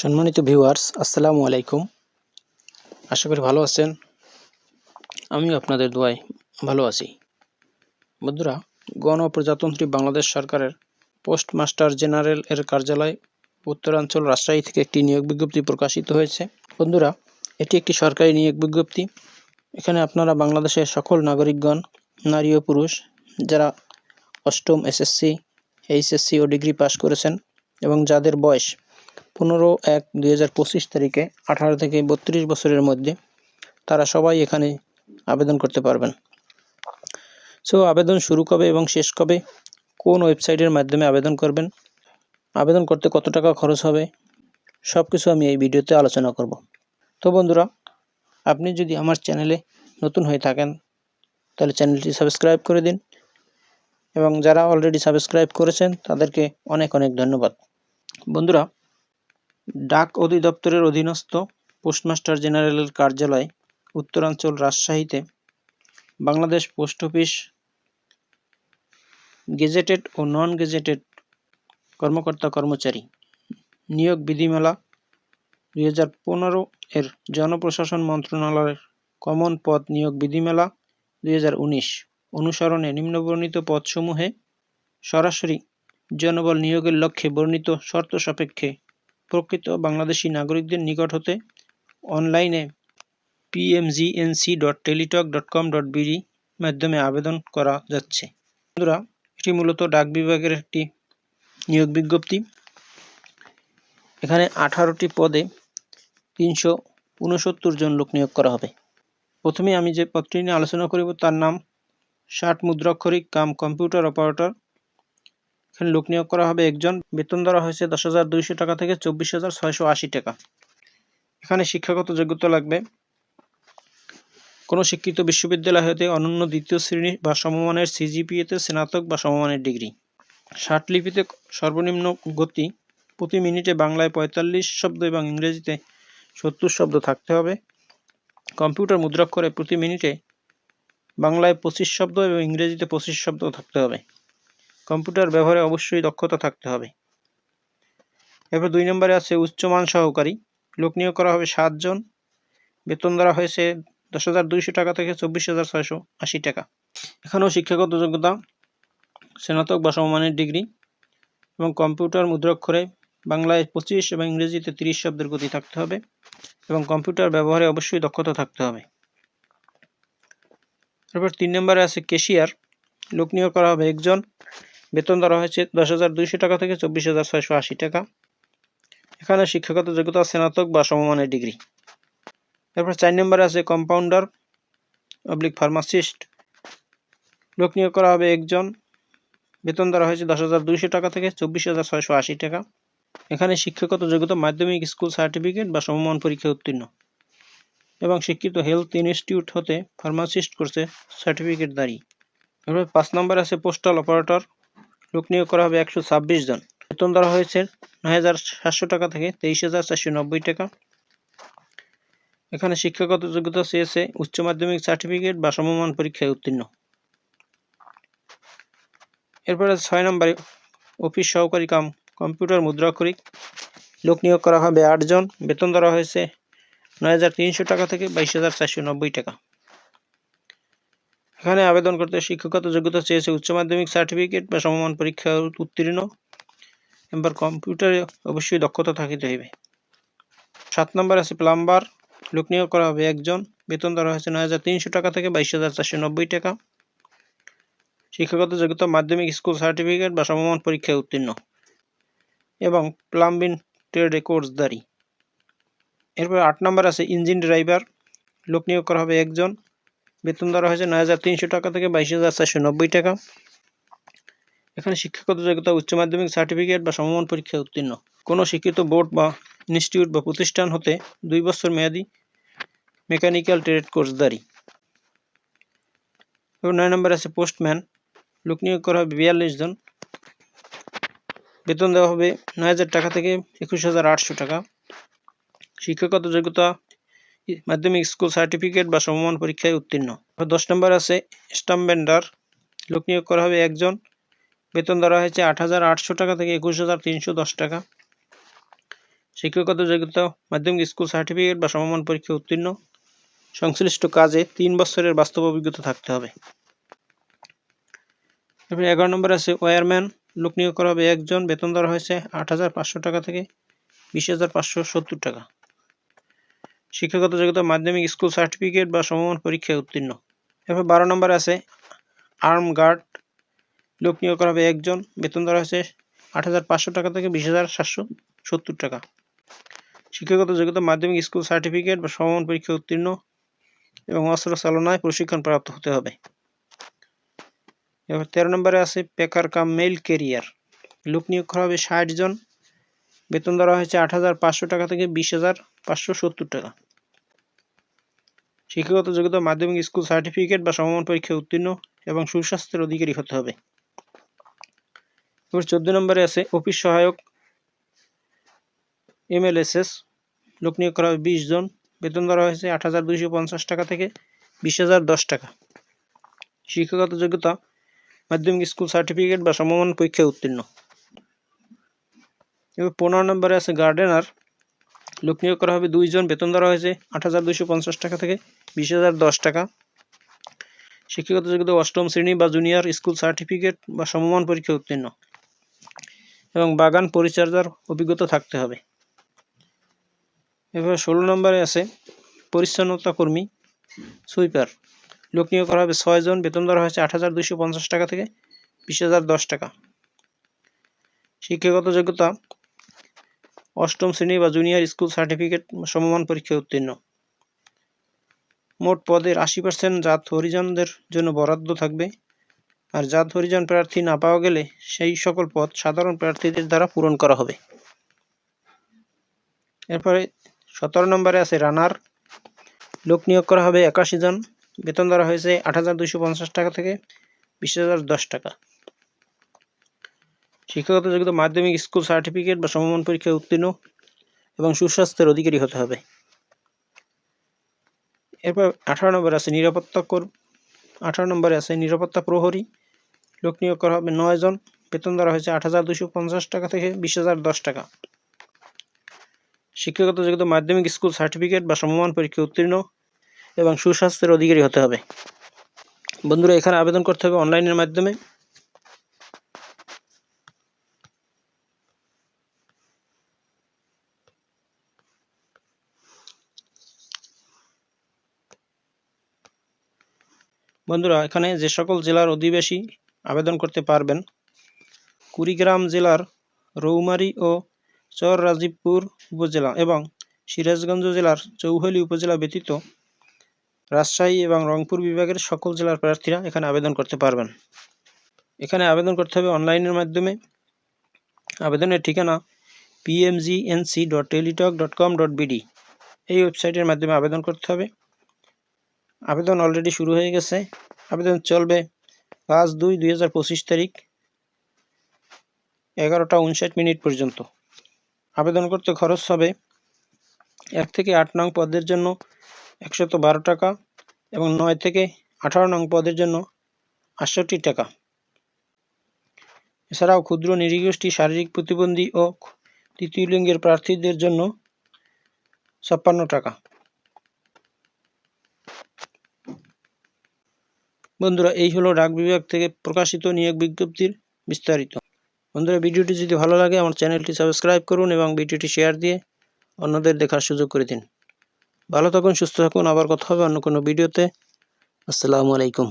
সম্মানিত ভিউয়ার্স আসসালামু আলাইকুম। আশা করি ভালো আছেন। আমিও আপনাদের দোয়ায় ভালো আছি। বন্ধুরা গণপ্রজাতন্ত্রী বাংলাদেশ সরকারের পোস্টমাস্টার জেনারেল এর কার্যালয়, উত্তরাঞ্চল রাজশাহী থেকে একটি নিয়োগ বিজ্ঞপ্তি প্রকাশিত হয়েছে। বন্ধুরা, এটি একটি সরকারি নিয়োগ বিজ্ঞপ্তি। এখানে আপনারা বাংলাদেশের সকল নাগরিকগণ, নারী ও পুরুষ, যারা অষ্টম এসএসসি, এইচএসসি ও ডিগ্রি পাশ করেছেন এবং যাদের বয়স পনেরো এক দুই হাজার পঁচিশ তারিখে আঠারো থেকে বত্রিশ বছরের মধ্যে তারা সবাই এখানে আবেদন করতে পারবেন। সো আবেদন শুরু কবে এবং শেষ কবে? কোন ওয়েবসাইটের মাধ্যমে আবেদন করবেন? আবেদন করতে কত টাকা খরচ হবে? সব কিছু আমি এই ভিডিওতে আলোচনা করব। তো বন্ধুরা, আপনি যদি আমার চ্যানেলে নতুন হয়ে থাকেন, তাহলে চ্যানেলটি সাবস্ক্রাইব করে দিন এবং যারা অলরেডি সাবস্ক্রাইব করেছেন, তাদেরকে অনেক অনেক ধন্যবাদ। বন্ধুরা ডাক অধিদপ্তরের অধীনস্থ পোস্টমাস্টার জেনারেলের কার্যালয়, উত্তরাঞ্চল রাজশাহীতে বাংলাদেশ পোস্ট অফিস, গেজেটেড ও নন গেজেটেড কর্মকর্তা কর্মচারী নিয়োগ বিধিমালা দুই হাজার পনেরো এর জনপ্রশাসন মন্ত্রণালয়ের কমন পদ নিয়োগ বিধিমালা দুই হাজার উনিশ অনুসরণে নিম্নবর্ণিত পদসমূহে সরাসরি জনবল নিয়োগের লক্ষ্যে বর্ণিত শর্ত সাপেক্ষে প্রকৃত বাংলাদেশি নাগরিকদের নিকট হতে অনলাইনে PMGNC dot Teletalk dot com dot BD মাধ্যমে আবেদন করা যাচ্ছে। বন্ধুরা, এটি মূলত ডাক বিভাগের একটি নিয়োগ বিজ্ঞপ্তি। এখানে আঠারোটি পদে তিনশো উনসত্তর জন লোক নিয়োগ করা হবে। প্রথমে আমি যে পদটি নিয়ে আলোচনা করিব, তার নাম ষাট মুদ্রাক্ষরিক কাম কম্পিউটার অপারেটর। এখানে লোক নিয়োগ করা হবে একজন। বেতন ধরা হয়েছে দশ হাজার দুইশো টাকা থেকে চব্বিশ হাজার ছয়শো আশি টাকা। এখানে শিক্ষাগত যোগ্যতা লাগবে। কোনো শিক্ষিত বিশ্ববিদ্যালয় হতে অনন্য দ্বিতীয় শ্রেণি বা সমমানের সিজিপিএতে স্নাতক বা সমমানের ডিগ্রি। লিপিতে সর্বনিম্ন গতি। প্রতি মিনিটে বাংলায় পঁয়তাল্লিশ শব্দ এবং ইংরেজিতে সত্তর শব্দ থাকতে হবে। কম্পিউটার মুদ্রাক্ষরে প্রতি মিনিটে বাংলায় পঁচিশ শব্দ এবং ইংরেজিতে পঁচিশ শব্দ থাকতে হবে। কম্পিউটার ব্যবহারে অবশ্যই দক্ষতা থাকতে হবে। এরপর দুই নম্বরে আছে উচ্চমান সহকারী। লোক নিয়োগ করা হবে সাতজন বেতন ধরা হয়েছে দশ হাজার দুইশো টাকা থেকে চব্বিশ হাজার ছয়শো আশি টাকা। এখানেও শিক্ষাগত যোগ্যতা, স্নাতক বা সমমানের ডিগ্রি এবং কম্পিউটার মুদ্রাক্ষরে বাংলায় পঁচিশ এবং ইংরেজিতে তিরিশ শব্দের গতি থাকতে হবে এবং কম্পিউটার ব্যবহারে অবশ্যই দক্ষতা থাকতে হবে। তারপর তিন নম্বরে আছে কেশিয়ার। লোক নিয়োগ করা হবে একজন। বেতন ধরা হয়েছে দশ হাজার দুইশো টাকা থেকে চব্বিশ হাজার ছয়শো আশি টাকা। এখানে শিক্ষাগত যোগ্যতা, স্নাতক বা সমমানের ডিগ্রি। এরপর চার নম্বরে আছে কম্পাউন্ডার অবলিক ফার্মাসিস্ট লোক নিয়োগ করা হবে একজন। বেতন ধরা হয়েছে দশ হাজার দুইশো টাকা থেকে চব্বিশ হাজার ছয়শো আশি টাকা। এখানে শিক্ষাগত যোগ্যতা, মাধ্যমিক স্কুল সার্টিফিকেট বা সমমান পরীক্ষা উত্তীর্ণ। এবং শিক্ষিত হেলথ ইনস্টিটিউট হতে ফার্মাসিস্ট কোর্সে সার্টিফিকেট দাঁড়ি। এরপর পাঁচ নম্বর আছে পোস্টাল অপারেটর লোক নিয়োগ করা হবে একশো ছাব্বিশ জন। বেতন ধরা হয়েছে নয় হাজার সাতশো টাকা থেকে তেইশ টাকা। এখানে শিক্ষাগত যোগ্যতা চেয়েছে উচ্চ মাধ্যমিক সার্টিফিকেট বা সমমান পরীক্ষায় উত্তীর্ণ। এরপরে ছয় নম্বরে অফিস সহকারী কাম, কম্পিউটার, মুদ্রাক্ষরিক। লোক নিয়োগ করা হবে আটজন বেতন ধরা হয়েছে নয় হাজার তিনশো টাকা থেকে বাইশ টাকা। এখানে আবেদন করতে শিক্ষাগত যোগ্যতা চেয়েছে উচ্চ মাধ্যমিক সার্টিফিকেট বা সমমান পরীক্ষা উত্তীর্ণ। এবার কম্পিউটারে অবশ্যই দক্ষতা থাকিতে হইবে। সাত নম্বর আছে প্লাম্বার। লোক নিয়োগ করা হবে একজন। বেতন ধরা হয়েছে নয় হাজার তিনশো টাকা থেকে বাইশ হাজার চারশো নব্বই টাকা। শিক্ষাগত যোগ্যতা মাধ্যমিক স্কুল সার্টিফিকেট বা সমমান পরীক্ষায় উত্তীর্ণ। এবং প্লাম্বিং ট্রেডে কোর্সদারি এরপর আট নম্বর আছে ইঞ্জিন ড্রাইভার লোক নিয়োগ করা হবে একজন। বেতন ধরা হয়েছে নয় হাজার তিনশো টাকা থেকে বাইশ হাজার চারশো নব্বই টাকা। এখানে শিক্ষাগত যোগ্যতা, উচ্চ মাধ্যমিক সার্টিফিকেট বা সমমান পরীক্ষায় উত্তীর্ণ। কোনো শিক্ষিত বোর্ড বা ইনস্টিটিউট বা প্রতিষ্ঠান হতে দুই বছর মেয়াদি মেকানিক্যাল ট্রেড কোর্সদারি এবং নয় নম্বর আছে পোস্টম্যান। লোক নিয়োগ করা হবে বিয়াল্লিশ জন। বেতন দেওয়া হবে নয় হাজার টাকা থেকে একুশ হাজার আটশো টাকা। শিক্ষাগত যোগ্যতা মাধ্যমিক স্কুল সার্টিফিকেট বা সমমান পরীক্ষায় উত্তীর্ণ। দশ নম্বর আছে স্টাম্প ভেন্ডার লোক নিয়োগ করা হবে একজন। বেতন ধরা হয়েছে আট হাজার আটশো টাকা থেকে একুশ হাজার তিনশো দশ টাকা। শিক্ষাগত যোগ্যতা, মাধ্যমিক স্কুল সার্টিফিকেট বা সমমান পরীক্ষা উত্তীর্ণ। সংশ্লিষ্ট কাজে তিন বছরের বাস্তব অভিজ্ঞতা থাকতে হবে। এরপরে এগারো নম্বর আছে ওয়ারম্যান। লোক নিয়োগ করা হবে একজন। বেতন দেওয়া হয়েছে আট হাজার পাঁচশো টাকা থেকে বিশ হাজার পাঁচশো সত্তর টাকা। শিক্ষাগত যোগ্যতা মাধ্যমিক স্কুল সার্টিফিকেট বা সমমান পরীক্ষায় উত্তীর্ণ। এরপর বারো নম্বর আছে আর্ম গার্ড লোক নিয়োগ করা হবে একজন। বেতন দেওয়া হয়েছে আট হাজার পাঁচশো টাকা থেকে বিশ হাজার সাতশো সত্তর টাকা। শিক্ষাগত যোগ্যতা মাধ্যমিক স্কুল সার্টিফিকেট বা সমমান পরীক্ষায় উত্তীর্ণ এবং অস্ত্র চালনায় প্রশিক্ষণ প্রাপ্ত হতে হবে। এবার তেরো নম্বরে আছে পেকার কাম মেল কেরিয়ার লোক নিয়োগ করা হবে ষাট জন। বেতন ধরা হয়েছে আট হাজার পাঁচশো টাকা থেকে বিশ হাজার পাঁচশো সত্তর টাকা। শিক্ষাগত যোগ্যতা, মাধ্যমিক, স্কুল সার্টিফিকেট বা সমমান পরীক্ষায় উত্তীর্ণ এবং সুস্বাস্থ্যের অধিকারী হতে হবে। এবার চোদ্দ নম্বরে আছে, অফিস সহায়ক, এমএলএসএস, লোক নিয়োগ করা হবে বিশ জন। বেতন ধরা হয়েছে আট হাজার দুইশো পঞ্চাশ টাকা থেকে বিশ হাজার দশ টাকা। শিক্ষাগত যোগ্যতা, মাধ্যমিক, স্কুল সার্টিফিকেট বা সমমান পরীক্ষায় উত্তীর্ণ। এবার পনেরো নম্বরে আছে, গার্ডেনার লোক নিয়োগ করা হবে দুইজন বেতন ধরা হয়েছে আট হাজার দুইশো পঞ্চাশ টাকা থেকে বিশ হাজার দশ টাকা। শিক্ষাগত যোগ্যতা অষ্টম শ্রেণি বা জুনিয়র স্কুল সার্টিফিকেট বা সমমান পরীক্ষায় উত্তীর্ণ। এবং বাগান পরিচর্যার অভিজ্ঞতা থাকতে হবে। এবার ষোলো নম্বরে আছে পরিচ্ছন্নতা কর্মী, সুইপার। লোক নিয়োগ করা হবে ছয়জন বেতন ধরা হয়েছে আট হাজার দুইশো পঞ্চাশ টাকা থেকে বিশ হাজার দশ টাকা। শিক্ষাগত যোগ্যতা অষ্টম শ্রেণি বা জুনিয়র স্কুল সার্টিফিকেট সমমান পরীক্ষায় উত্তীর্ণ। মোট পদের আশি পার্সেন্ট জাত হরিজনদের জন্য বরাদ্দ থাকবে। আর জাত হরিজন প্রার্থী না পাওয়া গেলে সেই সকল পদ সাধারণ প্রার্থীদের দ্বারা পূরণ করা হবে। এরপরে সতেরো নম্বরে আছে রানার। লোক নিয়োগ করা হবে একাশি জন। বেতন ধরা হয়েছে আট হাজার দুইশো পঞ্চাশ টাকা থেকে বিশ হাজার দশ টাকা। শিক্ষাগত যোগ্যতা, মাধ্যমিক, স্কুল সার্টিফিকেট বা সমমান পরীক্ষায় উত্তীর্ণ এবং সুস্বাস্থ্যের অধিকারী হতে হবে। এরপর আঠারো নম্বর আছে নিরাপত্তা কর আঠারো নম্বরে আছে নিরাপত্তা প্রহরী। লোক নিয়োগ করা হবে নয় জন। বেতন ধরা হয়েছে আট হাজার দুশো পঞ্চাশ টাকা থেকে বিশ হাজার দশ টাকা। শিক্ষাগত যোগ্যতা, মাধ্যমিক, স্কুল সার্টিফিকেট বা সমমান পরীক্ষায় উত্তীর্ণ এবং সুস্বাস্থ্যের অধিকারী হতে হবে। বন্ধুরা, এখানে আবেদন করতে হবে অনলাইনের মাধ্যমে। বন্ধুরা, এখানে যে সকল জেলার অধিবাসী আবেদন করতে পারবেন, কুড়িগ্রাম জেলার রৌমারি ও চর রাজীবপুর উপজেলা এবং সিরাজগঞ্জ জেলার চৌহলি উপজেলা ব্যতীত রাজশাহী এবং রংপুর বিভাগের সকল জেলার প্রার্থীরা এখানে আবেদন করতে পারবেন। এখানে আবেদন করতে হবে অনলাইনের মাধ্যমে। আবেদনের ঠিকানা PMGNC dot Teletalk dot com dot BD এই ওয়েবসাইটের মাধ্যমে আবেদন করতে হবে। আবেদন অলরেডি শুরু হয়ে গেছে। আবেদন চলবে পাঁচ দুই দুই হাজার পঁচিশ তারিখ, এগারোটা উনষাট মিনিট পর্যন্ত। আবেদন করতে খরচ হবে এক থেকে আট নং পদের জন্য একশত বারো টাকা এবং নয় থেকে আঠারো নং পদের জন্য আটষট্টি টাকা। এছাড়াও ক্ষুদ্র নিরীগোষ্ঠী, শারীরিক প্রতিবন্ধী ও তৃতীয় লিঙ্গের প্রার্থীদের জন্য ছাপ্পান্ন টাকা। বন্ধুরা, এই হলো ডাক বিভাগ থেকে প্রকাশিত নিয়োগ বিজ্ঞপ্তির বিস্তারিত। বন্ধুরা, ভিডিওটি যদি ভালো লাগে, আমার চ্যানেলটি সাবস্ক্রাইব করুন এবং ভিডিওটি শেয়ার দিয়ে অন্যদের দেখার সুযোগ করে দিন। ভালো থাকুন, সুস্থ থাকুন। আবার কথা হবে অন্য কোনো ভিডিওতে। আসসালামু আলাইকুম।